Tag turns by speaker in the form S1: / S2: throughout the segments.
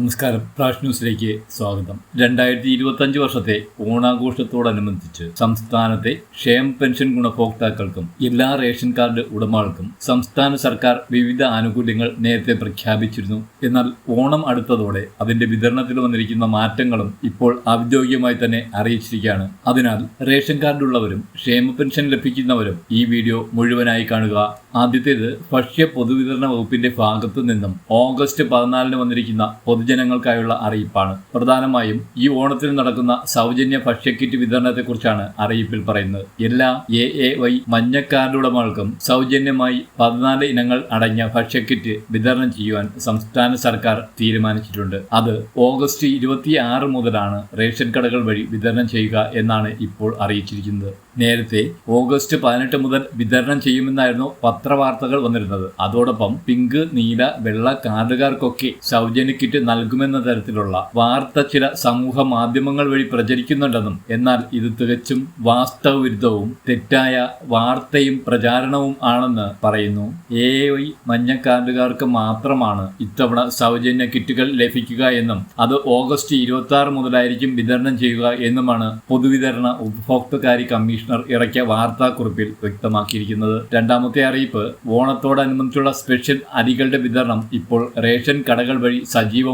S1: നമസ്കാരം. പ്രാഷ് ന്യൂസിലേക്ക് സ്വാഗതം. രണ്ടായിരത്തി ഇരുപത്തി അഞ്ച് വർഷത്തെ ഓണാഘോഷത്തോടനുബന്ധിച്ച് സംസ്ഥാനത്തെ ക്ഷേമ പെൻഷൻ ഗുണഭോക്താക്കൾക്കും എല്ലാ റേഷൻ കാർഡ് ഉടമകൾക്കും സംസ്ഥാന സർക്കാർ വിവിധ ആനുകൂല്യങ്ങൾ നേരത്തെ പ്രഖ്യാപിച്ചിരുന്നു. എന്നാൽ ഓണം അടുത്തതോടെ അതിന്റെ വിതരണത്തിൽ വന്നിരിക്കുന്ന മാറ്റങ്ങളും ഇപ്പോൾ ഔദ്യോഗികമായി തന്നെ അറിയിച്ചിരിക്കുകയാണ്. അതിനാൽ റേഷൻ കാർഡ് ഉള്ളവരും ക്ഷേമ പെൻഷൻ ലഭിക്കുന്നവരും ഈ വീഡിയോ മുഴുവനായി കാണുക. ആദ്യത്തേത് ഭക്ഷ്യ പൊതുവിതരണ വകുപ്പിന്റെ ഭാഗത്തു നിന്നും ഓഗസ്റ്റ് പതിനാലിന് വന്നിരിക്കുന്ന പൊതുജനങ്ങൾക്കായുള്ള അറിയിപ്പാണ്. പ്രധാനമായും ഈ ഓണത്തിന് നടക്കുന്ന സൗജന്യ ഭക്ഷ്യക്കിറ്റ് വിതരണത്തെക്കുറിച്ചാണ് അറിയിപ്പിൽ പറയുന്നത്. എല്ലാ എ എ വൈ മഞ്ഞ സൗജന്യമായി പതിനാല് ഇനങ്ങൾ അടങ്ങിയ ഭക്ഷ്യക്കിറ്റ് വിതരണം ചെയ്യുവാൻ സംസ്ഥാന സർക്കാർ തീരുമാനിച്ചിട്ടുണ്ട്. അത് ഓഗസ്റ്റ് ഇരുപത്തി ആറ് മുതലാണ് റേഷൻ കടകൾ വഴി വിതരണം ചെയ്യുക എന്നാണ് ഇപ്പോൾ അറിയിച്ചിരിക്കുന്നത്. നേരത്തെ ഓഗസ്റ്റ് പതിനെട്ട് മുതൽ വിതരണം ചെയ്യുമെന്നായിരുന്നു പത്രവാർത്തകൾ വന്നിരുന്നത്. അതോടൊപ്പം പിങ്ക് നീല വെള്ള കാർഡുകാർക്കൊക്കെ സൗജന്യ കിറ്റ് നൽകുമെന്ന തരത്തിലുള്ള വാർത്ത ചില സമൂഹ മാധ്യമങ്ങൾ വഴി പ്രചരിക്കുന്നുണ്ടെന്നും എന്നാൽ ഇത് തികച്ചും വാസ്തവവിരുദ്ധവും തെറ്റായ വാർത്തയും പ്രചാരണവും ആണെന്ന് പറയുന്നു. എ ഐ മഞ്ഞ കാർഡുകാർക്ക് മാത്രമാണ് ഇത്തവണ സൗജന്യ കിറ്റുകൾ ലഭിക്കുക എന്നും അത് ഓഗസ്റ്റ് ഇരുപത്തി ആറ് മുതലായിരിക്കും വിതരണം ചെയ്യുക എന്നുമാണ് പൊതുവിതരണ ഉപഭോക്തൃകാര്യ കമ്മീഷണർ ഇറക്കിയ വാർത്താക്കുറിപ്പിൽ വ്യക്തമാക്കിയിരിക്കുന്നത്. രണ്ടാമത്തെ അറിയിപ്പ് ഓണത്തോടനുബന്ധിച്ചുള്ള സ്പെഷ്യൽ അരികളുടെ വിതരണം ഇപ്പോൾ റേഷൻ കടകൾ വഴി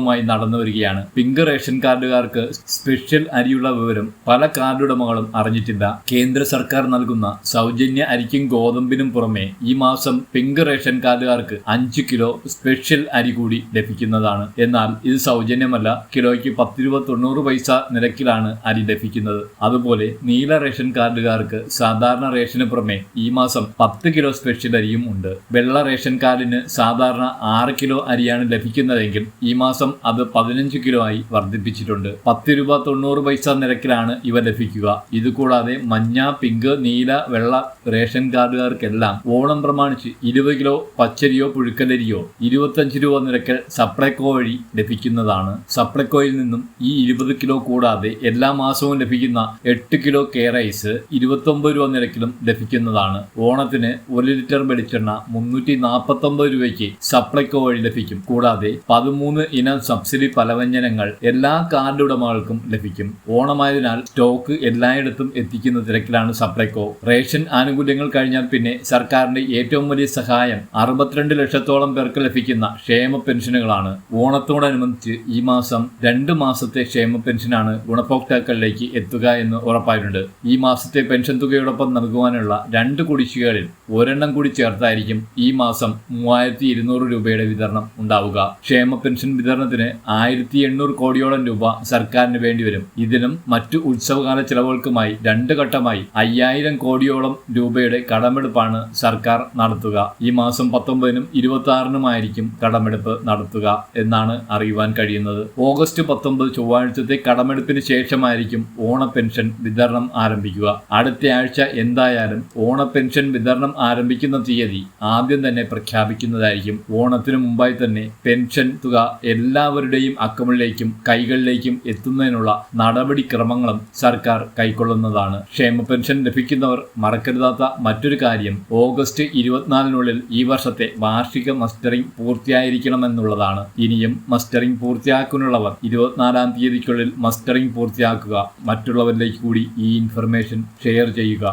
S1: സജീവമായി നടന്നു വരികയാണ്. പിങ്ക് റേഷൻ കാർഡുകാർക്ക് സ്പെഷ്യൽ അരിയുള്ള വിവരം പല കാർഡുടമകളും അറിഞ്ഞിട്ടില്ല. കേന്ദ്ര സർക്കാർ നൽകുന്ന സൗജന്യ അരിക്കും ഗോതമ്പിനും പുറമെ ഈ മാസം പിങ്ക് റേഷൻ കാർഡുകാർക്ക് അഞ്ച് കിലോ സ്പെഷ്യൽ അരി കൂടി ലഭിക്കുന്നതാണ്. എന്നാൽ ഇത് സൗജന്യമല്ല. കിലോയ്ക്ക് പത്ത് രൂപ തൊണ്ണൂറ് പൈസ നിരക്കിലാണ് അരി ലഭിക്കുന്നത്. അതുപോലെ നീല റേഷൻ കാർഡുകാർക്ക് സാധാരണ റേഷന് പുറമെ ഈ മാസം പത്ത് കിലോ സ്പെഷ്യൽ അരിയും ഉണ്ട്. വെള്ള റേഷൻ കാർഡിന് സാധാരണ ആറ് കിലോ അരിയാണ് ലഭിക്കുന്നതെങ്കിൽ ഈ മാസം അത് പതിനഞ്ച് കിലോ ആയി വർദ്ധിപ്പിച്ചിട്ടുണ്ട്. പത്ത് രൂപ തൊണ്ണൂറ് പൈസ നിരക്കിലാണ് ഇവ ലഭിക്കുക. ഇതുകൂടാതെ മഞ്ഞ പിങ്ക് നീല വെള്ള റേഷൻ കാർഡുകാർക്കെല്ലാം ഓണം പ്രമാണിച്ച് ഇരുപത് കിലോ പച്ചരിയോ പുഴുക്കലരിയോ ഇരുപത്തഞ്ച് രൂപ നിരക്കിൽ സപ്ലൈകോ വഴി ലഭിക്കുന്നതാണ്. സപ്ലൈകോയിൽ നിന്നും ഈ ഇരുപത് കിലോ കൂടാതെ എല്ലാ മാസവും ലഭിക്കുന്ന എട്ട് കിലോ കേറൈസ് ഇരുപത്തി ഇരുപത്തൊമ്പത് രൂപ നിരക്കിലും ലഭിക്കുന്നതാണ്. ഓണത്തിന് ഒരു ലിറ്റർ വെളിച്ചെണ്ണ മുന്നൂറ്റി നാൽപ്പത്തൊമ്പത് രൂപയ്ക്ക് സപ്ലൈകോ വഴി ലഭിക്കും. കൂടാതെ പതിമൂന്ന് ഇനം സബ്സിഡി പലവ്യഞ്ജനങ്ങൾ എല്ലാ കാർഡ് ഉടമകൾക്കും ലഭിക്കും. ഓണമായതിനാൽ സ്റ്റോക്ക് എല്ലായിടത്തും എത്തിക്കുന്ന തിരക്കിലാണ് സപ്ലൈകോ. റേഷൻ ആനുകൂല്യങ്ങൾ കഴിഞ്ഞാൽ പിന്നെ സർക്കാരിന്റെ ഏറ്റവും വലിയ സഹായം അറുപത്തിരണ്ട് ലക്ഷത്തോളം പേർക്ക് ലഭിക്കുന്ന ക്ഷേമ പെൻഷനുകളാണ്. ഓണത്തോടനുബന്ധിച്ച് ഈ മാസം രണ്ട് മാസത്തെ ക്ഷേമ പെൻഷനാണ് ഗുണഭോക്താക്കളിലേക്ക് എത്തുക എന്ന് ഉറപ്പായിട്ടുണ്ട്. ഈ മാസത്തെ പെൻഷൻ തുകയോടൊപ്പം നൽകുവാനുള്ള രണ്ട് കുടിശ്ശികകളിൽ ഒരെണ്ണം കൂടി ചേർത്തായിരിക്കും ഈ മാസം മൂവായിരത്തി രൂപയുടെ വിതരണം ഉണ്ടാവുക. ക്ഷേമ പെൻഷൻ വിതരണത്തിന് ആയിരത്തി എണ്ണൂറ് കോടിയോളം രൂപ സർക്കാരിന് വേണ്ടിവരും ഇതിനും മറ്റു ഉത്സവകാല ചെലവുകൾക്കുമായി രണ്ട് ഘട്ടമായി അയ്യായിരം കോടിയോളം രൂപയുടെ കടമെടുപ്പാണ് സർക്കാർ നടത്തുക. ഈ മാസം പത്തൊമ്പതിനും ഇരുപത്തി ആറിനുമായിരിക്കും കടമെടുപ്പ് നടത്തുക എന്നാണ് അറിയുവാൻ കഴിയുന്നത്. ഓഗസ്റ്റ് പത്തൊമ്പത് ചൊവ്വാഴ്ചത്തെ കടമെടുപ്പിന് ശേഷമായിരിക്കും ഓണ പെൻഷൻ വിതരണം ആരംഭിക്കുക. അടുത്ത ആഴ്ച എന്തായാലും ഓണ പെൻഷൻ വിതരണം ആരംഭിക്കുന്ന തീയതി ആദ്യം തന്നെ പ്രഖ്യാപിക്കുന്നതായിരിക്കും. ഓണത്തിനു മുമ്പായി തന്നെ പെൻഷൻ തുക എല്ലാവരുടെയും അക്കമിലേക്കും കൈകളിലേക്കും എത്തുന്നതിനുള്ള നടപടിക്രമങ്ങളും സർക്കാർ കൈക്കൊള്ളുന്നതാണ്. ക്ഷേമ പെൻഷൻ ലഭിക്കുന്നവർ മറക്കരുതാത്ത മറ്റൊരു കാര്യം ഓഗസ്റ്റ് ഇരുപത്തിനാലിനുള്ളിൽ ഈ വർഷത്തെ വാർഷിക മസ്റ്ററിംഗ് പൂർത്തിയായിരിക്കണമെന്നുള്ളതാണ്. ഇനിയും മസ്റ്ററിംഗ് പൂർത്തിയാക്കുന്നുള്ളവർ ഇരുപത്തിനാലാം തീയതിക്കുള്ളിൽ മസ്റ്ററിംഗ് പൂർത്തിയാക്കുക. മറ്റുള്ളവരിലേക്ക് കൂടി ഈ ഇൻഫർമേഷൻ ഷെയർ ചെയ്യുക.